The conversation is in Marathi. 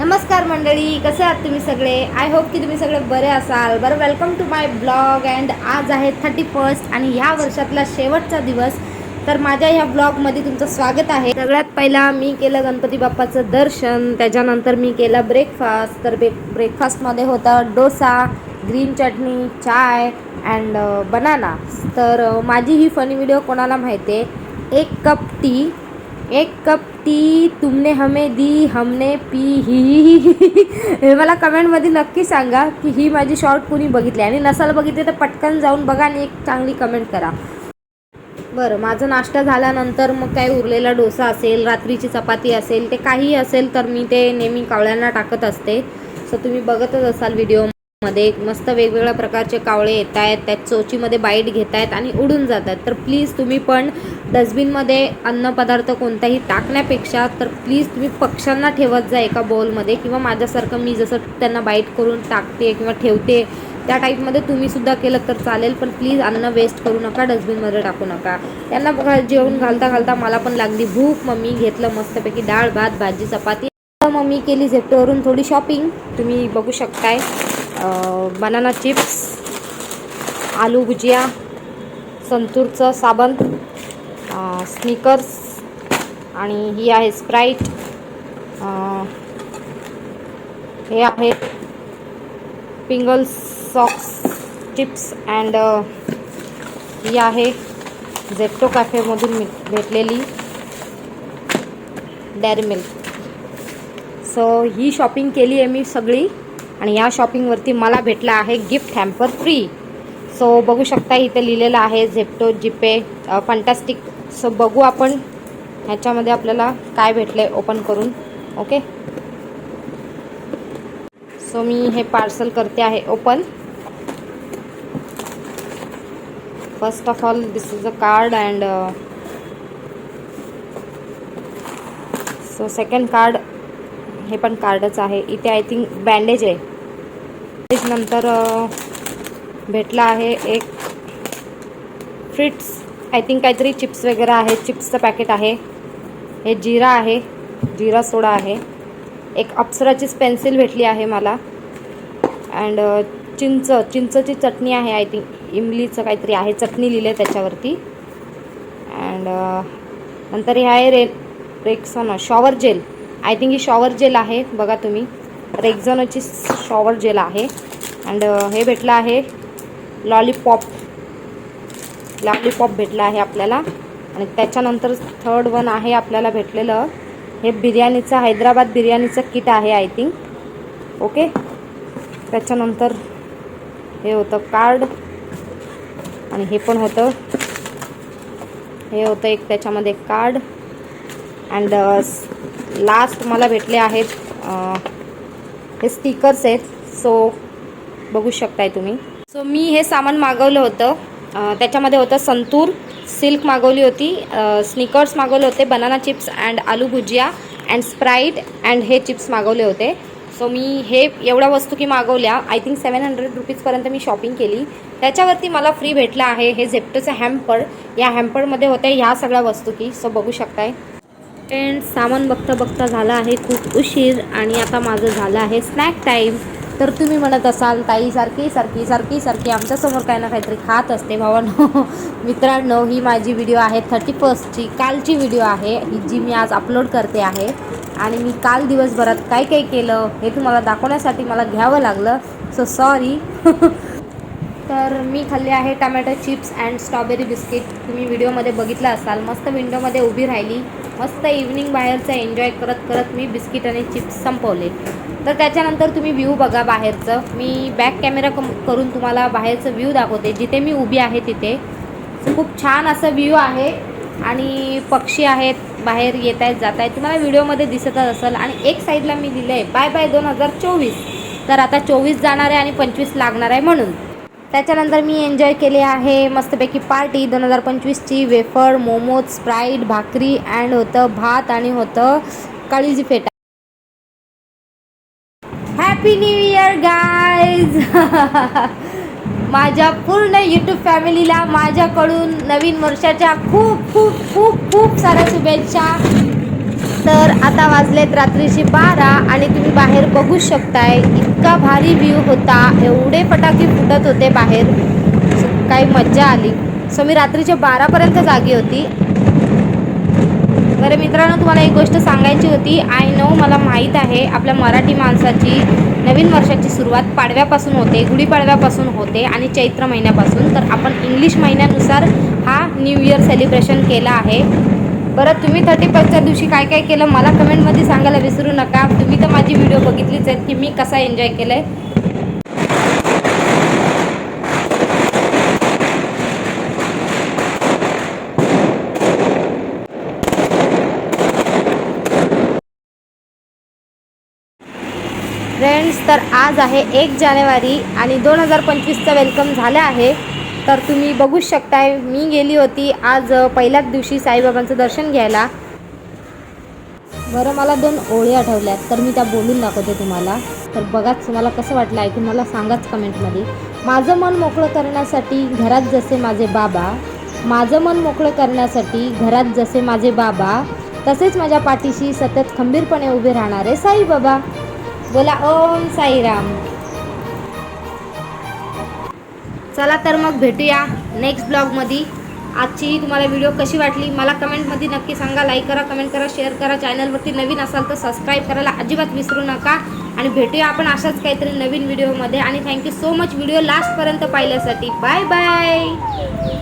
नमस्कार मंडळी कसे आहात तुम्ही सगळे? आय होप की तुम्ही सगळे बरे असाल. बरं welcome to my blog and आज आहे थर्टी फर्स्ट आणि ह्या वर्षातला शेवटचा दिवस. तर माझ्या ह्या ब्लॉगमध्ये तुमचं स्वागत आहे. सगळ्यात पहिला मी केलं गणपती बाप्पाचं दर्शन. त्याच्यानंतर मी केलं ब्रेकफास्ट तर ब्रेक ब्रेकफास्टमध्ये होता डोसा ग्रीन चटणी चाय अँड बनाना uh, तर uh, माझी ही फनी व्हिडिओ कोणाला माहिती आहे एक कप टी एक कप टी तुमने हमें दी हमने पी ही ही ही ही. हे. मला कमेंटमध्ये नक्की सांगा की ही माझी शॉर्ट कुणी बघितली? आणि नसाल बघितली तर पटकन जाऊन बघा आणि एक चांगली कमेंट करा. बरं माझा नाश्ता झाल्यानंतर मग काय उरलेला डोसा असेल रात्रीची चपाती असेल ते काही असेल तर मी ते नेहमी कावळ्यांना टाकत असते. सो तुम्ही बघतच असाल व्हिडिओ मध्ये मस्त वेगवेगळ्या प्रकारचे कावळे येत आहेत त्यात चोचीमध्ये बाईट घेत आहेत आणि उडून जात आहेत तर प्लीज तुम्ही पण डस्टबिनमध्ये अन्नपदार्थ कोणताही टाकण्यापेक्षा तर प्लीज तुम्ही पक्ष्यांना ठेवत जा एका बॉलमध्ये किंवा माझ्यासारखं मी जसं त्यांना बाईट करून टाकते किंवा ठेवते त्या टाईपमध्ये तुम्ही सुद्धा केलं तर चालेल पण प्लीज अन्न वेस्ट करू नका डस्टबिनमध्ये टाकू नका. त्यांना बघा जेवण घालता घालता मला पण लागली भूक. मग मी घेतलं मस्तपैकी डाळ भात भाजी चपाती. मग मी केली झेप्टोवरून थोडी शॉपिंग तुम्ही बघू शकताय. बनाना चिप्स आलू भुजिया संतूरचं साबण स्निकर्स आणि ही आहे स्प्राईट हे आहेत पिंगल्स सॉक्स चिप्स अँड ही आहे झेप्टो कॅफेमधून मी भेटलेली डॅरी मिल्क सो ही शॉपिंग केली आहे मी सगळी. आणि या शॉपिंगवरती मला भेटला आहे गिफ्ट हॅम्पर फ्री सो बघू शकता इथे लिहिलेलं आहे झेप्टो जिपे फंटॅस्टिक सो बघू आपण ह्याच्यामध्ये आपल्याला काय भेटलं आहे ओपन करून. ओके सो मी हे पार्सल करते आहे open first of all this is a card and so second card हे पण कार्डच आहे. इथे आय थिंक बँडेज आहे. त्याच्यानंतर नंतर भेटला आहे एक फ्रिट्स. आय थिंक काहीतरी चिप्स वगैरे आहे. चिप्सचं पॅकेट आहे. हे जिरा आहे. जिरा सोडा आहे. एक अप्सराचीच पेन्सिल भेटली आहे मला. अँड चिंच चिंचची चटणी आहे आय थिंक. इमलीचं काहीतरी आहे. चटणी लिहिलं आहे त्याच्यावरती. अँड नंतर हे आहे रे Rexona shower gel. I think he shower gel आहे. बघा तुम्ही. रेक्झॉनची शॉवर जेल आहे. अँड हे भेटलं आहे. लॉलीपॉप लॉलीपॉप भेटलं आहे आपल्याला. आणि त्याच्यानंतर थर्ड वन आहे आपल्याला भेटलेलं. हे बिर्याणीचं हैदराबाद बिर्याणीचं किट आहे आय थिंक. ओके त्याच्यानंतर हे होतं कार्ड आणि हे पण होतं. हे होतं एक त्याच्यामध्ये कार्ड अँड लास्ट मला भेटले आहेत हे स्टिकर्स आहेत. सो बघू शकताय तुम्ही. सो मी हे सामान मागवलं होतं. त्याच्यामध्ये होतं संतूर सिल्क मागवली होती स्निकर्स मागवले होते banana chips and aloo bhujia and Sprite and हे चिप्स मागवले होते. सो मी हे एवढ्या वस्तू की मागवल्या आय थिंक सेवन हंड्रेड रुपीजपर्यंत मी शॉपिंग केली. त्याच्यावरती मला फ्री भेटला आहे हे झेप्टोचं हॅम्पर या हॅम्परमध्ये होते ह्या सगळ्या वस्तू की सो बघू शकताय. अँड सामान बघता बघता झाला आहे खूप उशीर आणि आता माझं झालं आहे स्नॅक टाईम तर तुम्ही म्हणत असाल ताई सारखी सारखी सारखी सारखी आमच्यासमोर काही ना काहीतरी खात असते भावांनो. मित्रांनो ही माझी व्हिडिओ आहे थर्टी फर्स्टची कालची व्हिडिओ आहे ही जी मी आज अपलोड करते आहे. आणि मी काल दिवसभरात काय काय केलं हे तुम्हाला दाखवण्यासाठी मला घ्यावं लागलं. सो सॉरी तर मी खाल्ले आहे tomato chips and strawberry biscuit. तुम्ही व्हिडिओमध्ये बघितलं असाल मस्त विंडोमध्ये उभी राहिली मस्त इव्हनिंग बाहेरचं एन्जॉय करत करत मी बिस्किट आणि चिप्स संपवले. तर त्याच्यानंतर तुम्ही व्ह्यू बघा बाहेरचं. मी बॅक कॅमेरा कम करून तुम्हाला बाहेरचं व्ह्यू दाखवते. जिथे मी उभी आहे तिथे. खूप छान असं व्ह्यू आहे आणि पक्षी आहेत बाहेर येत आहेत जात आहेत. तुम्हाला व्हिडिओमध्ये दिसतच असेल. आणि एक साईडला मी दिलं आहे बाय बाय दोन हजार चोवीस. तर आता चोवीस जाणार आहे आणि पंचवीस लागणार आहे म्हणून. त्याच्यानंतर मी एन्जॉय केले आहे. मस्तपैकी पार्टी दोन हजार पंचवीसची वेफर मोमोज स्प्राईट भाकरी अँड होतं भात आणि होतं काळीजी फेटा. हॅपी न्यू इयर गायज माझ्या पूर्ण यूट्यूब फॅमिलीला माझ्याकडून नवीन वर्षाच्या खूप खूप खूप खूप साऱ्या शुभेच्छा. तर आता वाजलेत रात्रीची बारा आणि तुम्ही बाहेर बघू शकताय इतका भारी व्ह्यू होता. एवढे फटाके फुटत होते बाहेर. काही मज्जा आली. सो मी रात्रीच्या बारापर्यंत जागी होती. बरं मित्रांनो तुम्हाला एक गोष्ट सांगायची होती. आय नो मला माहीत आहे आपल्या मराठी माणसाची नवीन वर्षाची सुरुवात पाडव्यापासून होते गुढीपाडव्यापासून होते आणि चैत्र महिन्यापासून. तर आपण इंग्लिश महिन्यानुसार हा न्यू इयर सेलिब्रेशन केला आहे. बरं तुम्ही थर्टी फर्स्टच्या दिवशी काय काय केलं? मला कमेंटमध्ये सांगायला विसरू नका. तुम्ही तर माझी व्हिडिओ बघितलीच आहेत की मी कसा एन्जॉय केलं आहे फ्रेंड्स तर आज आहे एक जानेवारी आणि दोन हजार पंचवीसचं वेलकम झालं आहे. तर तुम्ही बघूच शकताय मी गेली होती आज पहिल्याच दिवशी साईबाबांचं दर्शन घ्यायला. बरं मला दोन ओळी आठवल्यात तर मी त्या बोलून दाखवते तुम्हाला. तर बघाच तुम्हाला कसं वाटलं ऐकून मला सांगाच कमेंटमध्ये. माझं मन मोकळं करण्यासाठी घरात जसे माझे बाबा माझं मन मोकळं करण्यासाठी घरात जसे माझे बाबा तसेच माझ्या पाठीशी सतत खंबीरपणे उभे राहणारे साईबाबा. बोला ओम साईराम. चला तर मग भेटूया नेक्स्ट ब्लॉगमध्ये आजची तुम्हाला व्हिडिओ कशी वाटली मला कमेंटमध्ये नक्की सांगा. लाईक करा कमेंट करा शेअर करा. चॅनलवरती नवीन असाल तर सबस्क्राईब करायला अजिबात विसरू नका. आणि भेटूया आपण अशाच काहीतरी नवीन व्हिडिओमध्ये आणि thank you so much video लास्टपर्यंत पाहिल्यासाठी. Bye bye